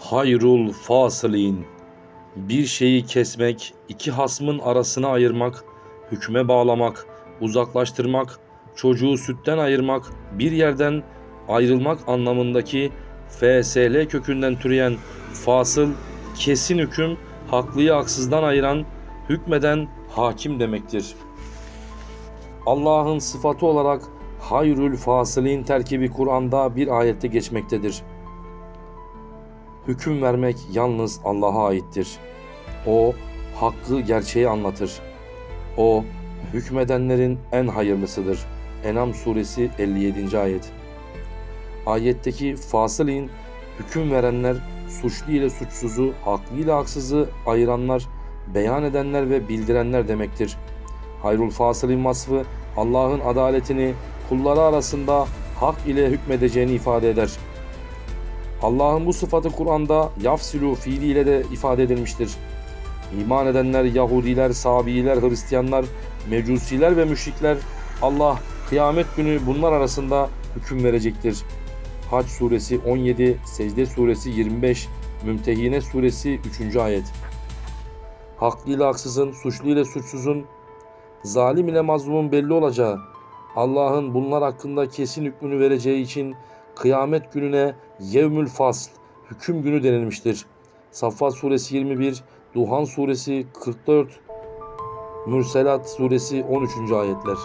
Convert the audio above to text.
Hayrul fasilin bir şeyi kesmek, iki hasmın arasına ayırmak, hükme bağlamak, uzaklaştırmak, çocuğu sütten ayırmak, bir yerden ayrılmak anlamındaki FSL kökünden türeyen fasıl, kesin hüküm, haklıyı haksızdan ayıran, hükmeden hakim demektir. Allah'ın sıfatı olarak hayrül fasilin terkibi Kur'an'da bir ayette geçmektedir. Hüküm vermek yalnız Allah'a aittir. O hakkı gerçeği anlatır. O hükmedenlerin en hayırlısıdır. Enam suresi 57. ayet. Ayetteki fasilin hüküm verenler, suçlu ile suçsuzu, haklı ile haksızı ayıranlar, beyan edenler ve bildirenler demektir. Hayrul fasilin vasfı Allah'ın adaletini kulları arasında hak ile hükmedeceğini ifade eder. Allah'ın bu sıfatı Kur'an'da yafsilu fiiliyle de ifade edilmiştir. İman edenler, Yahudiler, Sabiiler, Hristiyanlar, Mecusiler ve müşrikler Allah kıyamet günü bunlar arasında hüküm verecektir. Hac suresi 17, Secde suresi 25, Mümtehine suresi 3. ayet. Haklı ile haksızın, suçlu ile suçsuzun, zalim ile mazlumun belli olacağı, Allah'ın bunlar hakkında kesin hükmünü vereceği için kıyamet gününe yevmül fasl, hüküm günü denilmiştir. Saffat suresi 21, Duhan suresi 44, Mürselat suresi 13. ayetler.